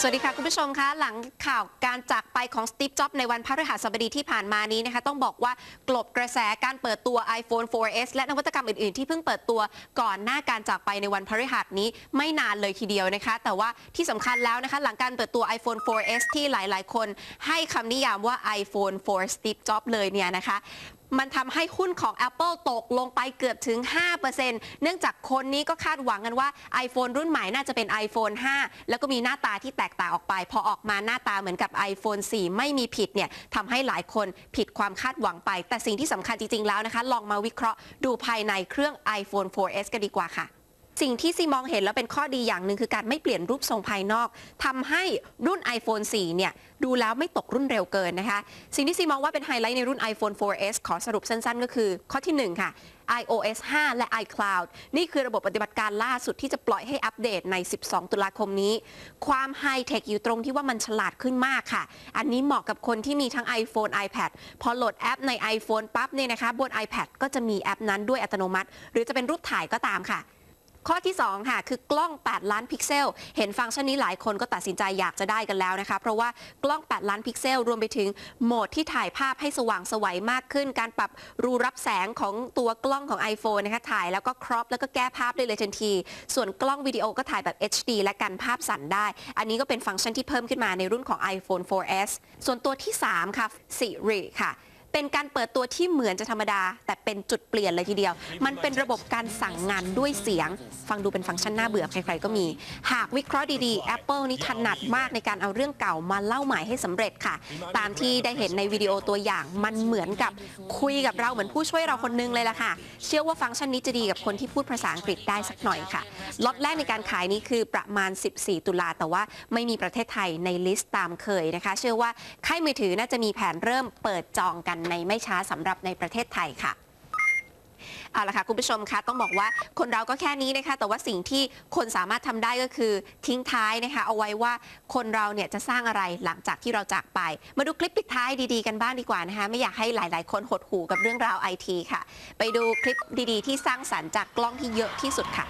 สวัสดีค่ะ คุณผู้ชมคะหลังข่าวการจากไปของสตีฟ จ็อบในวันพฤหัสบดีที่ผ่านมานี้นะคะ ต้องบอกว่ากลบกระแสการเปิดตัว iPhone 4S และนวัตกรรมอื่น ๆ ที่เพิ่งเปิดตัวก่อนหน้าการจากไปในวันพฤหัสนี้ไม่นานเลยทีเดียวนะคะ แต่ว่าที่สำคัญแล้วนะคะ หลังการเปิดตัว iPhone 4S ที่หลาย ๆ คน ให้คำนิยามว่า iPhone 4 Steve Jobs เลยเนี่ยนะคะมันทำให้หุ้นของ Apple ตกลงไปเกือบถึง 5%เนื่องจากคนนี้ก็คาดหวังกันว่า iPhone รุ่นใหม่น่าจะเป็น iPhone 5 แล้วก็มีหน้าตาที่แตกต่างออกไป พอออกมาหน้าตาเหมือนกับ iPhone 4 ไม่มีผิดเนี่ยทำให้หลายคนผิดความคาดหวังไป แต่สิ่งที่สำคัญจริง ๆ แล้วนะคะ ลองมาวิเคราะห์ดูภายในเครื่อง iPhone 4S กันดีกว่าค่ะ สิ่งที่ซีมองเห็นแล้วเป็นข้อดีอย่างหนึ่งคือการไม่เปลี่ยนรูปทรงภายนอกทำให้รุ่น iPhone 4 เนี่ย ดูแล้วไม่ตกรุ่นเร็วเกินนะคะ สิ่งที่ซีมองว่าเป็นไฮไลท์ในรุ่น iPhone 4S ขอสรุปสั้นๆ ก็คือข้อที่ 1 ค่ะ iOS 5 และ iCloud นี่คือระบบปฏิบัติการล่าสุดที่จะปล่อยให้อัปเดตใน 12 ตุลาคมนี้ ความไฮเทคอยู่ตรงที่ว่ามันฉลาดขึ้นมากค่ะ อันนี้เหมาะกับคนที่มีทั้ง iPhone iPad พอโหลดแอปใน iPhone ปั๊บเนี่ยนะคะ บน iPad ก็จะมีแอปนั้นด้วยอัตโนมัติ หรือจะเป็นรูปถ่ายก็ตามค่ะ ข้อที่2ค่ะคือกล้อง 8 ล้านพิกเซล เห็นฟังก์ชันนี้หลายคนก็ตัดสินใจอยากจะได้กันแล้วนะคะ เพราะว่ากล้อง 8 ล้านพิกเซล รวมไปถึงโหมดที่ถ่ายภาพให้สว่างสวัยมากขึ้น การปรับรูรับแสงของตัวกล้องของ iPhone นะคะถ่ายแล้วก็ครอปแล้วก็แก้ภาพได้เลยทันที ส่วนกล้องวิดีโอก็ถ่ายแบบ HD และกันภาพสั่นได้ อันนี้ก็เป็นฟังก์ชันที่เพิ่มขึ้นมาในรุ่นของ iPhone 4S ส่วนตัวที่ 3 ค่ะ Siri ค่ะ เป็นการเปิดตัวที่เหมือนจะธรรมดา แต่เป็นจุดเปลี่ยนเลยทีเดียว มันเป็นระบบการสั่งงานด้วยเสียง ฟังดูเป็นฟังก์ชันน่าเบื่อใครๆก็มี หากวิเคราะห์ดีๆ Apple นี่ถนัดมากในการเอาเรื่องเก่ามาเล่าใหม่ให้สำเร็จค่ะ ตามที่ได้เห็นในวิดีโอตัวอย่างมันเหมือนกับคุยกับเราเหมือนผู้ช่วยเราคนนึงเลยล่ะค่ะ เชื่อว่าฟังก์ชันนี้จะดีกับคนที่พูดภาษาอังกฤษได้สักหน่อยค่ะล็อตแรกในการขายนี้คือประมาณ 14 ตุลาแต่ว่าไม่มีประเทศไทยในลิสต์ตามเคยนะคะ เชื่อว่าค่ายมือถือน่าจะมีแผนเริ่มเปิดจองกันในไม่ช้าสำหรับในประเทศไทยค่ะเอาละค่ะคุณผู้ชมคะต้องบอกว่าคนเราก็แค่นี้นะคะ แต่ว่าสิ่งที่คนสามารถทำได้ก็คือทิ้งท้ายนะคะ เอาไว้ว่าคนเราเนี่ยจะสร้างอะไรหลังจากที่เราจากไป มาดูคลิปปิดท้ายดีๆกันบ้างดีกว่านะคะ ไม่อยากให้หลาย ๆ คนหดหูกับเรื่องราวไอทีค่ะ ไปดูคลิปดีๆ ที่สร้างสรรค์จากกล้องที่เยอะที่สุดค่ะ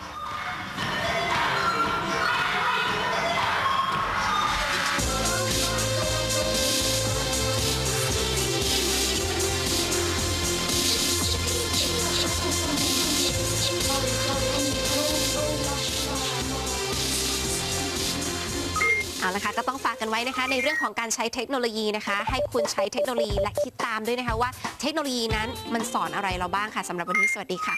เอาละค่ะก็ต้องฝากกันไว้นะคะ ในเรื่องของการใช้เทคโนโลยีนะคะ ให้คุณใช้เทคโนโลยีและคิดตามด้วยนะคะว่าเทคโนโลยีนั้นมันสอนอะไรเราบ้างค่ะสำหรับวันนี้สวัสดีค่ะ